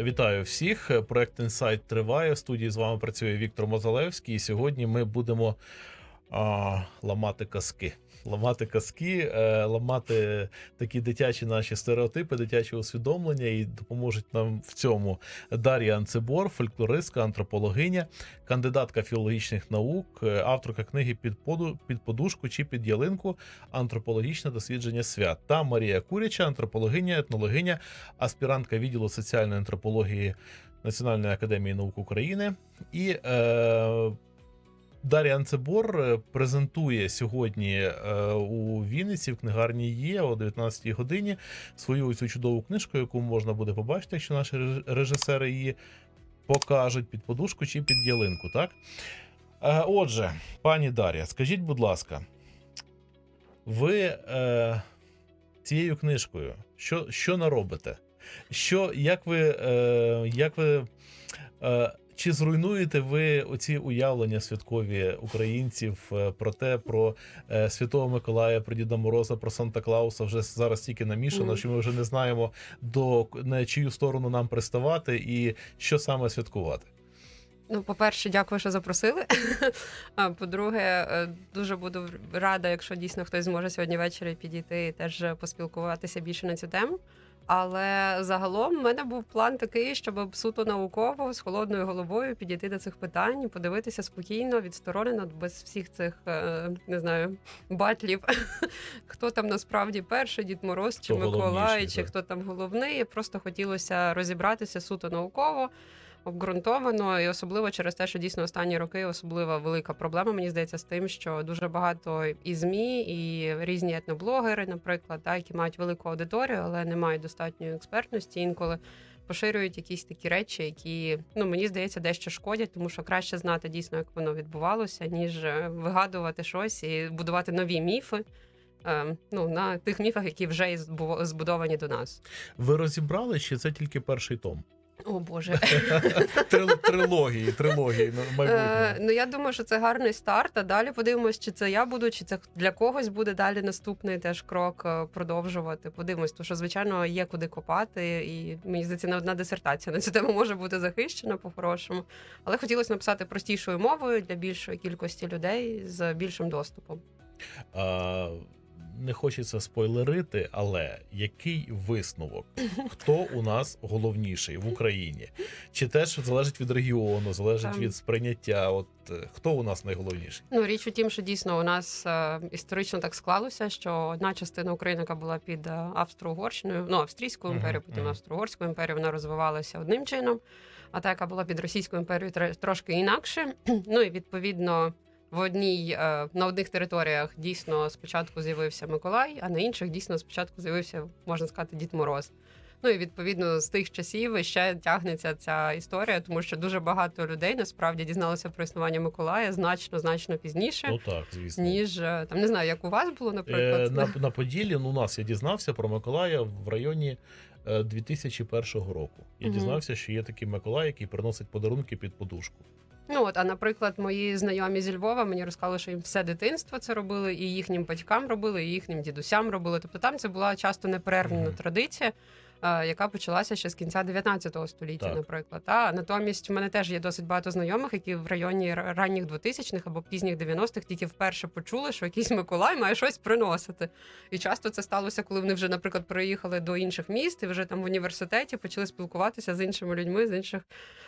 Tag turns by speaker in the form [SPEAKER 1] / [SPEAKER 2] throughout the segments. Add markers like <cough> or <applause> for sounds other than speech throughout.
[SPEAKER 1] Вітаю всіх. Проект Інсайт триває. В студії з вами працює Віктор Мозалевський. І сьогодні ми будемо а, ламати казки. Ламати казки, е, ламати такі дитячі наші стереотипи, дитячі усвідомлення, і допоможуть нам в цьому. Дар'я Анцебор, фольклористка, антропологиня, кандидатка філологічних наук, е, авторка книги під поду під подушку чи під ялинку, антропологічне дослідження свят та Марія Куряча, антропологиня, етнологиня, аспірантка відділу соціальної антропології Національної академії наук України. І е, Дар'я Анцебор е, презентує сьогодні е, у Вінниці в книгарні є о 19-й годині свою цю чудову книжку, яку можна буде побачити, якщо наші режисери її покажуть під подушку чи під ялинку. Так? Е, Отже, пані Дар'я, скажіть, будь ласка, ви е, цією книжкою що, що наробите? Що, як ви, е, як ви е, чи зруйнуєте ви оці уявлення святкові українців е, про те, про е, Святого Миколая, про Діда Мороза, про Санта Клауса вже зараз тільки намішано,
[SPEAKER 2] Мгм.
[SPEAKER 1] що ми вже не знаємо до на чию сторону нам приставати і що саме святкувати?
[SPEAKER 2] Ну, по-перше, дякую, що запросили. <laughs> А по-друге, е, дуже буду рада, якщо дійсно хтось зможе сьогодні ввечері підійти і теж поспілкуватися більше на цю тему. Але загалом в мене був план такий, щоб суто науково з холодною головою підійти до цих питань, подивитися спокійно, відсторонено, без всіх цих е, не знаю батлів. <laughs> Хто там насправді перший Дід Мороз чи Миколай, чи хто там головний. Просто хотілося розібратися суто науково обґрунтовано, і особливо через те, що дійсно останні роки особлива велика проблема, мені здається, з тим, що дуже багато і змі, і різні етноблогери, наприклад, та, які мають велику аудиторію, але не мають достатньої експертності. Інколи поширюють якісь такі речі, які ну мені здається дещо шкодять, тому що краще знати дійсно, як воно відбувалося, ніж е, вигадувати щось і будувати нові міфи. е, Ну, на тих міфах, які вже збудовані до нас.
[SPEAKER 1] Ви розібрали, чи це тільки перший том?
[SPEAKER 2] О Боже, <laughs>
[SPEAKER 1] Трил- Трилогії, трилогії
[SPEAKER 2] Е,
[SPEAKER 1] майбутнє.
[SPEAKER 2] ну я думаю, що це гарний старт. А далі подивимось, чи це я буду, чи це для когось буде далі наступний теж крок е, продовжувати. Подивимось, тому що звичайно є куди копати, і мені здається, не одна дисертація на цю тему може бути захищена по-хорошому. Але хотілося написати простішою мовою для більшої кількості людей з більшим доступом.
[SPEAKER 1] А, не хочеться спойлерити, але який висновок? Хто у нас головніший в Україні? Чи теж залежить від регіону, залежить
[SPEAKER 2] Там.
[SPEAKER 1] від сприйняття? От е, хто у нас найголовніший?
[SPEAKER 2] Ну, річ у тім, що дійсно у нас е, історично так склалося, що одна частина України, яка була під е, Австро-Угорщиною, ну Австрійською імперією, потім. Австро-Угорською імперією, вона розвивалася одним чином. А та, яка була під Російською імперією, трошки інакше. <clears throat> Ну і відповідно. В одній е, на одних територіях дійсно спочатку з'явився Миколай, а на інших дійсно спочатку з'явився, можна сказати, Дід Мороз. Ну і відповідно з тих часів ще тягнеться ця історія, тому що дуже багато людей насправді дізналося про існування Миколая значно значно пізніше,
[SPEAKER 1] Ну так, звісно.
[SPEAKER 2] ніж е, там не знаю, як у вас було,
[SPEAKER 1] Е,
[SPEAKER 2] наприклад.
[SPEAKER 1] на, на Поділлі ну, у нас я дізнався про Миколая в районі е, 2001 року. Я
[SPEAKER 2] Мгм.
[SPEAKER 1] дізнався, що є такий Миколай, який приносить подарунки під подушку.
[SPEAKER 2] Ну от, а наприклад, мої знайомі зі Львова мені розказали, що їм все дитинство це робили, і їхнім батькам робили, і їхнім дідусям робили. Тобто там це була часто неперервна традиція. Е, Яка почалася ще з кінця 19 століття,
[SPEAKER 1] Так.
[SPEAKER 2] наприклад. А натомість в мене теж є досить багато знайомих, які в районі ранніх 2000-х або пізніх 90-х тільки вперше почули, що якийсь Миколай має щось приносити. І часто це сталося, коли вони вже, наприклад, приїхали до інших міст і вже там в університеті почали спілкуватися з іншими людьми з інших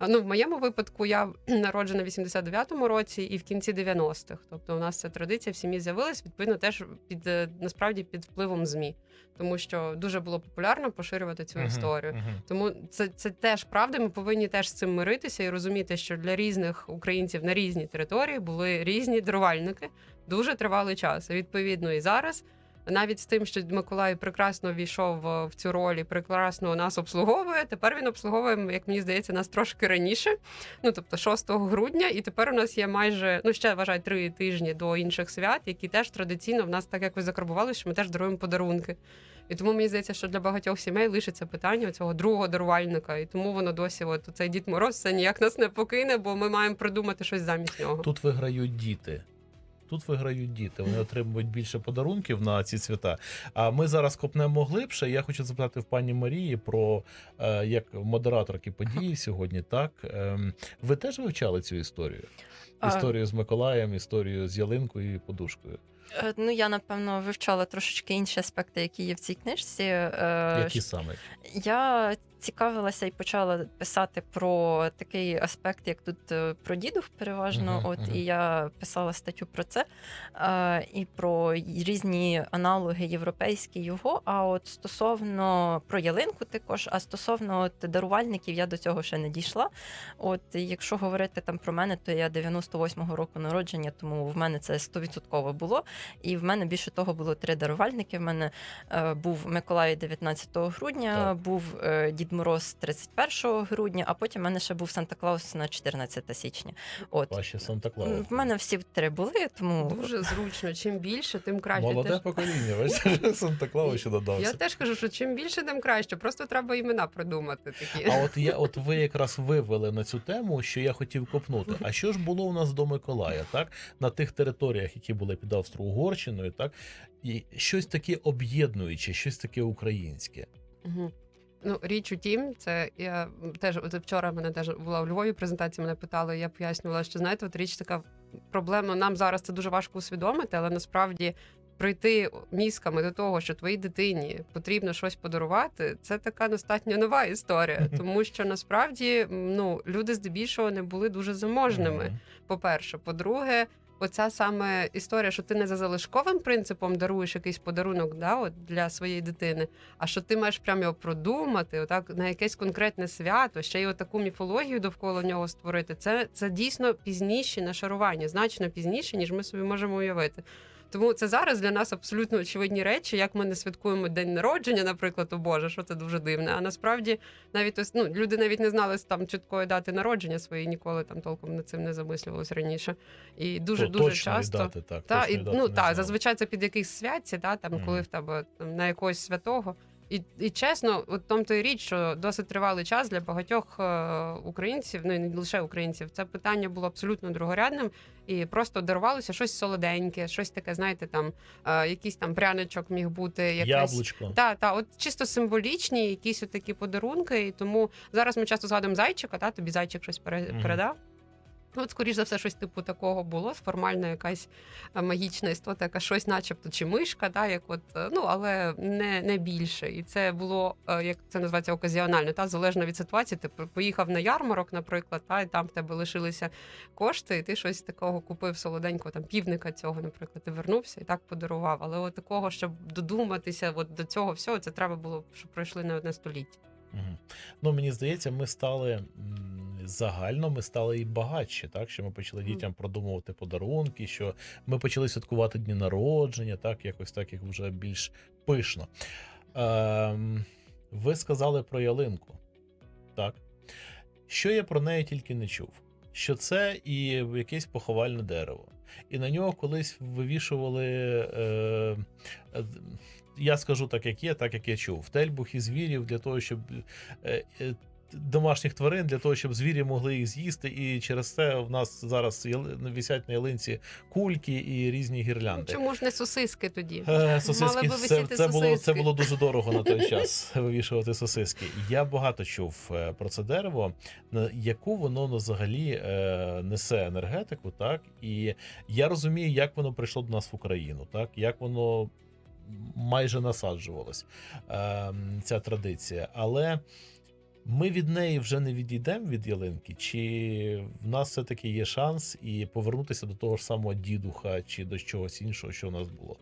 [SPEAKER 2] Ну, в моєму випадку я <clears throat> народжена в 89-му році і в кінці 90-х. Тобто, у нас ця традиція в сім'ї з'явилась відповідно теж під е, насправді під впливом змі, тому що дуже було популярно поширювати цю
[SPEAKER 1] Мгм,
[SPEAKER 2] історію.
[SPEAKER 1] мгм.
[SPEAKER 2] Тому це, це теж правда. Ми повинні теж з цим миритися і розуміти, що для різних українців на різній території були різні дарувальники дуже тривалий час. Відповідно і зараз. Навіть з тим, що Миколай прекрасно війшов в цю роль і прекрасно нас обслуговує. Тепер він обслуговує, як мені здається, нас трошки раніше. Ну тобто 6 грудня, і тепер у нас є майже ну ще вважай три тижні до інших свят, які теж традиційно в нас так якось закарбували, що ми теж даруємо подарунки. І тому мені здається, що для багатьох сімей лишиться питання цього другого дарувальника, і тому воно досі, от цей Дід Мороз, це ніяк нас не покине, бо ми маємо придумати щось замість нього.
[SPEAKER 1] Тут виграють діти. тут виграють діти. Вони отримують більше подарунків на ці свята. А ми зараз копнемо глибше. Я хочу запитати в пані Марії про е, як модераторки події <laughs> сьогодні. Так Ем, ви теж вивчали цю історію? Історію з Миколаєм, історію з ялинкою і подушкою.
[SPEAKER 3] Е, Ну, я напевно вивчала трошечки інші аспекти, які є в цій книжці. Е,
[SPEAKER 1] Які саме?
[SPEAKER 3] Я цікавилася і почала писати про такий аспект, як тут е, про дідух переважно.
[SPEAKER 1] Мгм,
[SPEAKER 3] От
[SPEAKER 1] мгм.
[SPEAKER 3] і я писала статтю про це е, і про різні аналоги європейські його. А от стосовно про ялинку, також, а стосовно от дарувальників, я до цього ще не дійшла. От якщо говорити там про мене, то я 98-го року народження, тому в мене це 100% було. І в мене більше того було три дарувальники. В мене е, був Миколай 19 грудня,
[SPEAKER 1] Так.
[SPEAKER 3] був е, Дід Мороз 31 грудня, а потім в мене ще був Санта Клаус на 14 січня. От
[SPEAKER 1] Ваші Санта Клаус.
[SPEAKER 3] в мене всі три були, тому
[SPEAKER 2] Дуже зручно. Чим більше, тим краще.
[SPEAKER 1] Молоде
[SPEAKER 2] Теж-
[SPEAKER 1] покоління, бачите, <laughs> Санта Клаус ще
[SPEAKER 2] Я теж кажу, що чим більше, тим краще. Просто треба імена придумати такі.
[SPEAKER 1] А от я, от ви якраз вивели на цю тему, що я хотів копнути. А що ж було у нас до Миколая, так на тих територіях, які були під Австро-Угорщиною, так і щось таке об'єднуюче, щось таке українське.
[SPEAKER 2] Мгм. Ну, річ у тім, це я теж от вчора мене теж була у Львові презентація, мене питали, я пояснювала, що знаєте, от річ така проблема. Нам зараз це дуже важко усвідомити, але насправді прийти мізками до того, що твоїй дитині потрібно щось подарувати, це така достатньо нова історія, тому що насправді ну люди здебільшого не були дуже заможними. По-перше, по-друге, оця саме історія, що ти не за залишковим принципом даруєш якийсь подарунок да, от, для своєї дитини, а що ти маєш прямо його продумати, отак на якесь конкретне свято, ще й отаку міфологію довкола нього створити. Це, це дійсно пізніші нашарування, значно пізніше, ніж ми собі можемо уявити. Тому це зараз для нас абсолютно очевидні речі, як ми не святкуємо день народження, наприклад, о Боже, що це дуже дивне. А насправді навіть ось ну люди навіть не знали там чіткої дати народження своєї, ніколи там толком над цим не замислювалось раніше. І дуже
[SPEAKER 1] То-
[SPEAKER 2] дуже часто
[SPEAKER 1] дати, так,
[SPEAKER 2] та і
[SPEAKER 1] дати
[SPEAKER 2] ну та
[SPEAKER 1] знали.
[SPEAKER 2] зазвичай це під якийсь святці, да, там
[SPEAKER 1] mm.
[SPEAKER 2] коли в тебе там на якогось святого. І, і чесно, от тому то і річ, що досить тривалий час для багатьох е, українців, ну і не лише українців, це питання було абсолютно другорядним, і просто дарувалося щось солоденьке, щось таке, знаєте, там е, якийсь там пряничок міг бути, якась
[SPEAKER 1] Яблучко.
[SPEAKER 2] та, та, от чисто символічні якісь такі подарунки. І тому зараз ми часто згадуємо зайчика, та тобі зайчик щось пере-
[SPEAKER 1] Мгм.
[SPEAKER 2] Ну, От, скоріш за все, щось типу такого було. Формальна якась е, магічна істота, яка щось, начебто, чи мишка, та, як от, е, ну, але не, не більше. І це було, е, як це називається, оказіонально, та, залежно від ситуації. Ти поїхав на ярмарок, наприклад, та, і там в тебе лишилися кошти, і ти щось такого купив солоденького, там півника цього, наприклад, і вернувся і так подарував. Але от такого, щоб додуматися от до цього всього, це треба було, щоб пройшли не одне століття.
[SPEAKER 1] Мгм. Ну, мені здається, ми стали загально, ми стали і багатші, так що ми почали дітям продумувати подарунки, що ми почали святкувати дні народження, так, якось так, як вже більш пишно. Ем, ви сказали про ялинку. Так. Що я про неї тільки не чув? Що це і якесь поховальне дерево. І на нього колись вивішували. Е, е, я скажу так, як є, так як я чув. Тельбухи звірів для того, щоб е, е, домашніх тварин, для того, щоб звірі могли їх з'їсти. І через це в нас зараз висять на ялинці кульки і різні гірлянди.
[SPEAKER 2] Чому ж не сосиски тоді?
[SPEAKER 1] Е, Сосиски,
[SPEAKER 2] Мали би
[SPEAKER 1] це, це, було, це було дуже дорого на той <laughs> час вивішувати сосиски. Я багато чув е, про це дерево, на яку воно ну, взагалі е, несе енергетику, так і я розумію, як воно прийшло до нас в Україну, так як воно майже насаджувалось, е, ця традиція. Але ми від неї вже не відійдемо від ялинки, чи в нас все-таки є шанс і повернутися до того ж самого дідуха, чи до чогось іншого, що в нас було?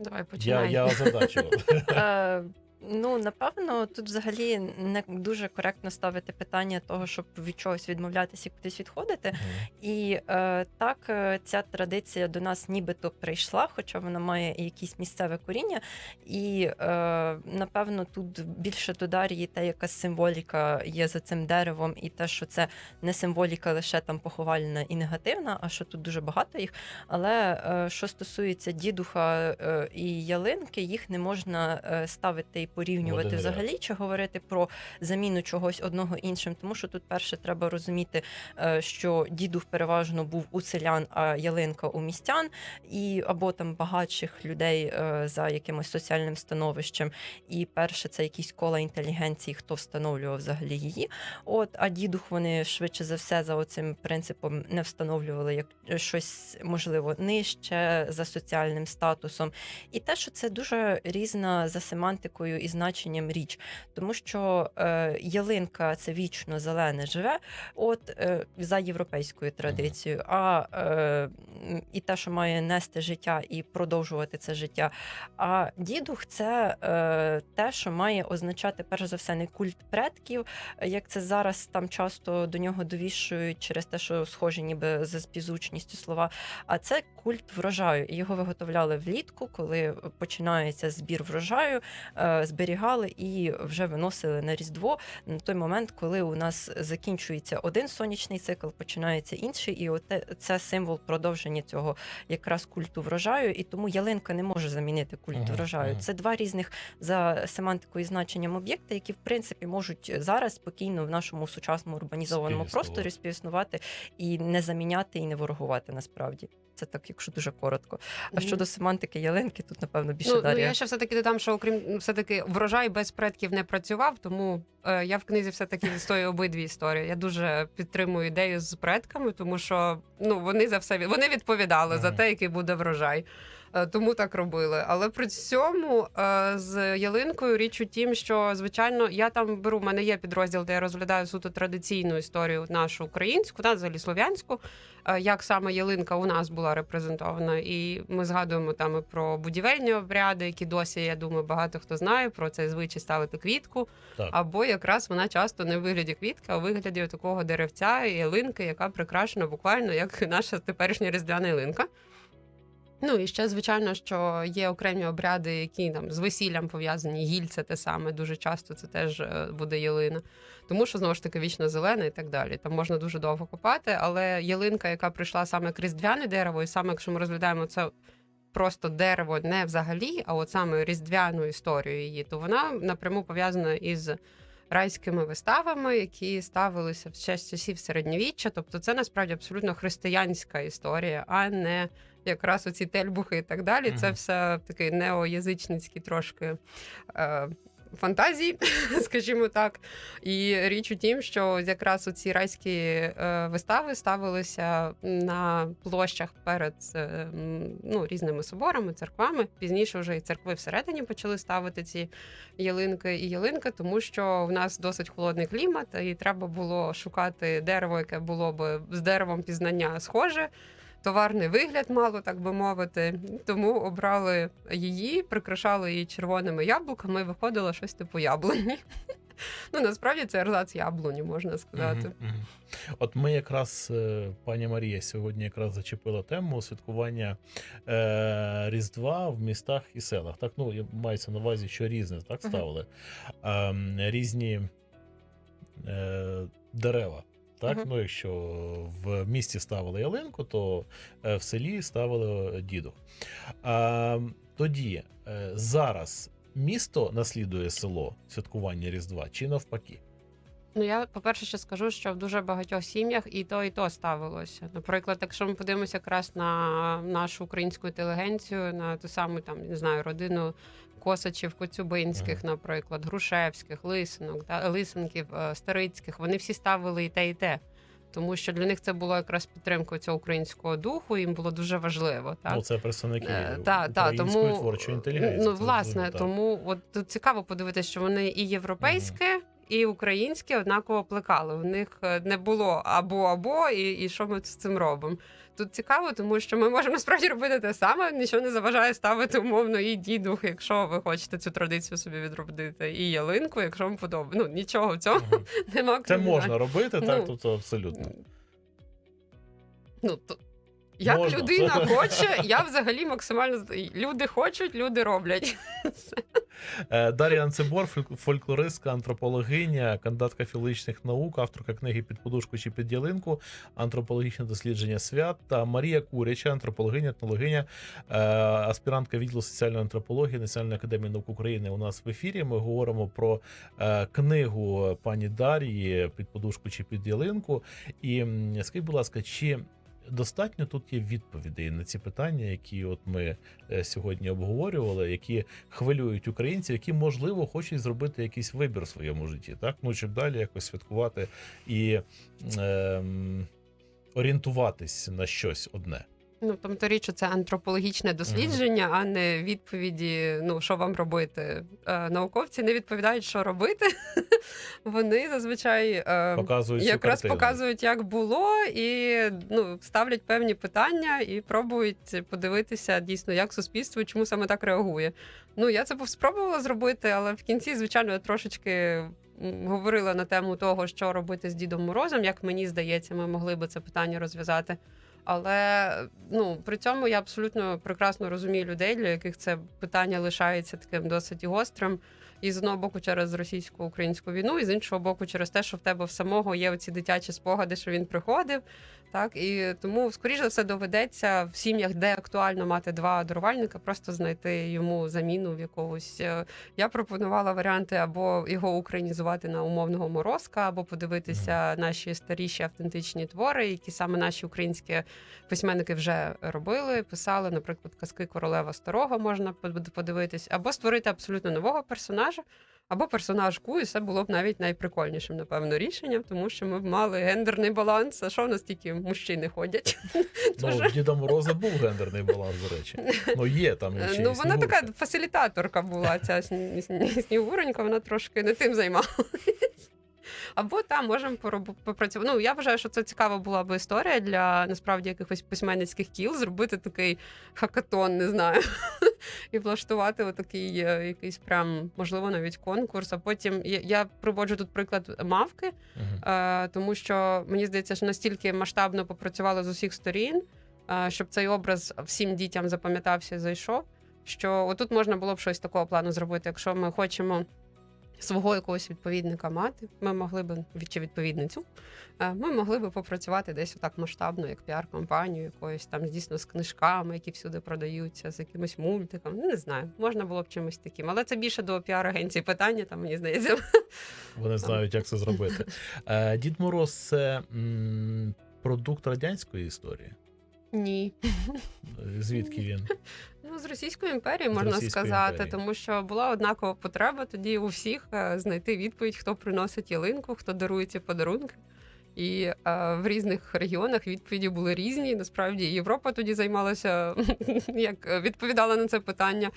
[SPEAKER 2] Давай
[SPEAKER 1] Я,
[SPEAKER 2] починай.
[SPEAKER 1] я озадачував. <laughs>
[SPEAKER 3] Ну, напевно, тут взагалі не дуже коректно ставити питання того, щоб від чогось відмовлятися і кудись відходити. І е, так, е, ця традиція до нас нібито прийшла, хоча вона має і якесь місцеве коріння. І е, напевно, тут більше додарі те, яка символіка є за цим деревом, і те, що це не символіка лише там поховальна і негативна, а що тут дуже багато їх. Але е, що стосується дідуха е, і ялинки, їх не можна е, ставити і порівнювати взагалі, чи говорити про заміну чогось одного іншим. Тому що тут перше треба розуміти, е, що дідух переважно був у селян, а ялинка у містян, і або там багатших людей е, за якимось соціальним становищем. І перше, це якісь кола інтелігенції, хто встановлював взагалі її. От, а дідух вони швидше за все за оцим принципом не встановлювали як щось можливо нижче за соціальним статусом. І те, що це дуже різна за семантикою і значенням річ, тому що е, ялинка це вічно зелене живе, от е, за європейською традицією. А е, і те, що має нести життя і продовжувати це життя. А дідух це е, те, що має означати перш за все не культ предків, як це зараз там часто до нього довішують через те, що схожі ніби за співзвучністю слова. А це культ врожаю. Його виготовляли влітку, коли починається збір врожаю, е, зберігали і вже виносили на різдво на той момент, коли у нас закінчується один сонячний цикл, починається інший, і оте це символ продовження цього якраз культу врожаю. І тому ялинка не може замінити культ
[SPEAKER 1] Мгм,
[SPEAKER 3] врожаю.
[SPEAKER 1] мгм.
[SPEAKER 3] Це два різних за семантикою і значенням об'єкти, які в принципі можуть зараз спокійно в нашому сучасному урбанізованому просторі співіснувати і не заміняти і не ворогувати насправді. Це так, якщо дуже коротко. А
[SPEAKER 2] Мгм.
[SPEAKER 3] щодо семантики ялинки, тут напевно більше
[SPEAKER 2] Ну, ну я ще все таки додам, що окрім все таки врожай без предків не працював, тому е, я в книзі все таки стою обидві історії. Я дуже підтримую ідею з предками, тому що ну вони за все вони відповідали за те, який буде врожай. Е, Тому так робили. Але при цьому е, з ялинкою річ у тім, що звичайно я там беру. в мене є підрозділ, де я розглядаю суто традиційну історію нашу українську, та взагалі слов'янську, е, як саме ялинка у нас була репрезентована. І ми згадуємо там і про будівельні обряди, які досі, я думаю, багато хто знає про цей звичай ставити квітку.
[SPEAKER 1] Так.
[SPEAKER 2] Або якраз вона часто не в вигляді квітки, а у вигляді такого деревця і ялинки, яка прикрашена буквально як наша теперішня різдвяна ялинка. Ну і ще, звичайно, що є окремі обряди, які там з весіллям пов'язані, гіль це те саме, дуже часто це теж е, буде ялина. Тому що знову ж таки вічно зелена і так далі. Там можна дуже довго копати, але ялинка, яка прийшла саме як різдвяне дерево, і саме якщо ми розглядаємо це просто дерево не взагалі, а от саме різдвяну історію її, то вона напряму пов'язана із райськими виставами, які ставилися в з часів середньовіччя. Тобто, це насправді абсолютно християнська історія, а не якраз оці тельбухи і так далі. Це все таки неоязичницькі трошки. Е, Фантазії, <laughs> скажімо так, і річ у тім, що якраз оці райські е, вистави ставилися на площах перед е, ну, різними соборами, церквами. Пізніше вже і церкви всередині почали ставити ці ялинки і ялинки, тому що в нас досить холодний клімат, і треба було шукати дерево, яке було б з деревом пізнання схоже. Товарний вигляд мало, так би мовити. Тому обрали її, прикрашали її червоними яблуками, і виходило щось типу яблуні. <laughs> Ну, насправді це ерзац яблуні, можна сказати.
[SPEAKER 1] Мгм, мгм. От ми якраз, е, пані Марія, сьогодні якраз зачепила тему святкування е, Різдва в містах і селах. Так, ну мається на увазі, що різне так ставили. Ем, різні е, дерева. Так,
[SPEAKER 2] Мгм.
[SPEAKER 1] ну якщо в місті ставили ялинку, то е, в селі ставили діду. А, тоді е, зараз місто наслідує село святкування Різдва чи навпаки?
[SPEAKER 2] Ну, я, по-перше, ще скажу, що в дуже багатьох сім'ях і то, і то ставилося. Наприклад, якщо ми подивимося якраз на нашу українську інтелігенцію, на ту саму там не знаю родину Косачів, Коцюбинських, наприклад, Грушевських, Лисинок, да, Лисенків, е, Старицьких, вони всі ставили і те, і те. Тому що для них це було якраз підтримкою цього українського духу, їм було дуже важливо. Так?
[SPEAKER 1] Ну, це представники
[SPEAKER 2] Е, та, та, тому,
[SPEAKER 1] творчої інтелігенції.
[SPEAKER 2] Ну, власне, тому от тут цікаво подивитися, що вони і європейське, і українське однаково плекали. У них е, не було або або, і, і що ми з цим робимо. Тут цікаво, тому що ми можемо насправді робити те саме, нічого не заважає ставити умовно і дідух, якщо ви хочете цю традицію собі відробити, і ялинку, якщо вам подобається. Ну нічого в цьому
[SPEAKER 1] Мгм. <laughs>
[SPEAKER 2] нема
[SPEAKER 1] Це можна робити, так,
[SPEAKER 2] Ну,
[SPEAKER 1] тобто абсолютно.
[SPEAKER 2] Ну, то, Як
[SPEAKER 1] Можна.
[SPEAKER 2] людина <laughs> хоче, я взагалі максимально люди хочуть, люди роблять.
[SPEAKER 1] Е, Дар'я Анцебор, фольклористка, антропологиня, кандидатка філологічних наук, авторка книги під подушку чи під ялинку, антропологічне дослідження свят та Марія Куряча, антропологиня, етнологиня, е, аспірантка відділу соціальної антропології Національної академії наук України. У нас в ефірі. Ми говоримо про е, книгу пані Дар'ї під подушку чи під ялинку. І скажіть, будь ласка, чи достатньо тут є відповідей на ці питання, які от ми е, сьогодні обговорювали, які хвилюють українців, які можливо хочуть зробити якийсь вибір в своєму житті, так ну щоб далі якось святкувати і ем, орієнтуватись на щось одне.
[SPEAKER 2] Ну, тобто річ, це антропологічне дослідження, а не відповіді, ну, що вам робити. Е, науковці не відповідають, що робити. <laughs> Вони зазвичай е,
[SPEAKER 1] Показують
[SPEAKER 2] якраз
[SPEAKER 1] картину.
[SPEAKER 2] показують, як було, і ну, ставлять певні питання і пробують подивитися дійсно, як суспільство чому саме так реагує. Ну, я це спробувала зробити, але в кінці, звичайно, я трошечки. Говорила на тему того, що робити з Дідом Морозом, як мені здається, ми могли би це питання розв'язати. Але ну при цьому я абсолютно прекрасно розумію людей, для яких це питання лишається таким досить гострим. І з одного боку через російсько-українську війну, і з іншого боку, через те, що в тебе в самого є оці дитячі спогади, що він приходив. Так і тому, скоріше за все, доведеться в сім'ях, де актуально мати два дарувальника, просто знайти йому заміну в якогось. е, Я пропонувала варіанти або його українізувати на умовного морозка, або подивитися наші старіші автентичні твори, які саме наші українські письменники вже робили, писали, наприклад, казки королева старого можна подивитись, або створити абсолютно нового персонажа, або персонажку, і це було б навіть найприкольнішим, напевно, рішенням, тому що ми б мали гендерний баланс. А що в нас тільки мужчини ходять?
[SPEAKER 1] Ну, Діда Мороза був гендерний баланс, до речі. Ну є там ще
[SPEAKER 2] Ну, вона така фасилітаторка була, ця сні- сні- снігуренька, вона трошки не тим займалась. Або там можемо попрацювати. Ну, я вважаю, що це цікава була б історія для насправді якихось письменницьких кіл, зробити такий хакатон, не знаю, <laughs> і влаштувати отакий е, якийсь прям, можливо, навіть конкурс. А потім я, приводжу тут приклад мавки. Е, тому що мені здається, що настільки масштабно попрацювали з усіх сторін, е, щоб цей образ всім дітям запам'ятався і зайшов. Що отут можна було б щось такого плану зробити, якщо ми хочемо. Свого якогось відповідника мати, ми могли б чи відповідницю, е, ми могли би попрацювати десь отак масштабно, як піар-компанію, якоюсь там дійсно з книжками, які всюди продаються, з якимось мультиком. Ну, не знаю, можна було б чимось таким. Але це більше до піар-агенції питання, там мені здається.
[SPEAKER 1] Вони знають, як це зробити. Е, Дід Мороз це продукт радянської історії.
[SPEAKER 2] Ні.
[SPEAKER 1] Звідки він?
[SPEAKER 2] Ну, з Російської імперії
[SPEAKER 1] З
[SPEAKER 2] можна
[SPEAKER 1] Російської
[SPEAKER 2] сказати,
[SPEAKER 1] імперії.
[SPEAKER 2] тому що була однакова потреба тоді у всіх е, знайти відповідь, хто приносить ялинку, хто дарує ці подарунки. І е, в різних регіонах відповіді були різні. Насправді Європа тоді займалася, <laughs> як відповідала на це питання.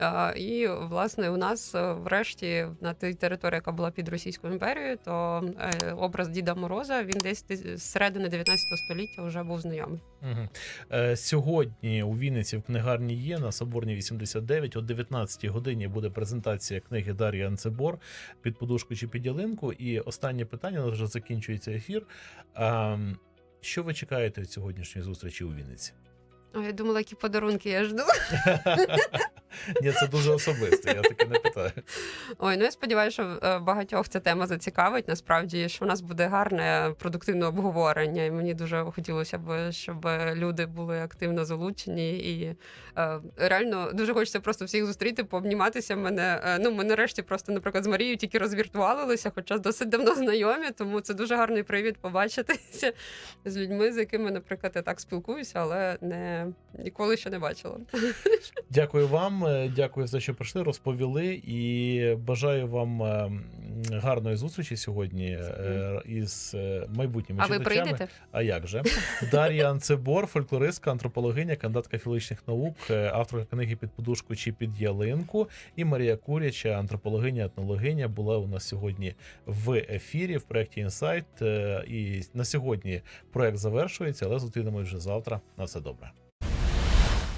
[SPEAKER 2] Е, і власне у нас, е, врешті, на тій території, яка була під Російською імперією, то е, образ Діда Мороза він десь з середини 19 століття вже був знайомий.
[SPEAKER 1] Мгм. Е, Сьогодні у Вінниці в книгарні є на Соборній 89 о 19 годині буде презентація книги Дар'ї Анцебор під подушку чи під ялинку. І останнє питання у вже закінчується ефір. А, що ви чекаєте від сьогоднішньої зустрічі у Вінниці?
[SPEAKER 2] О, я думала, які подарунки я жду. <laughs>
[SPEAKER 1] Ні, це дуже особисто, я таке не питаю.
[SPEAKER 2] Ой, ну я сподіваюся, що е, багатьох ця тема зацікавить. Насправді, що у нас буде гарне продуктивне обговорення, і мені дуже хотілося б, щоб люди були активно залучені. І е, реально дуже хочеться просто всіх зустріти, пообніматися. Мене е, ну ми нарешті просто, наприклад, з Марією тільки розвіртувалися, хоча досить давно знайомі. Тому це дуже гарний привід побачитися з людьми, з якими, наприклад, я так спілкуюся, але не ніколи ще не бачила.
[SPEAKER 1] Дякую вам, е, дякую за що прийшли, розповіли. І бажаю вам е, гарної зустрічі сьогодні е, із майбутніми
[SPEAKER 2] А ви
[SPEAKER 1] читачами.
[SPEAKER 2] прийдете?
[SPEAKER 1] А як же? Дар'я Анцебор, фольклористка, антропологиня, кандидатка філологічних наук, авторка книги під подушку чи під ялинку. І Марія Куряча, антропологиня, етнологиня, була у нас сьогодні в ефірі в проєкті Інсайт. І на сьогодні проект завершується, але зустрінемось вже завтра. На все добре.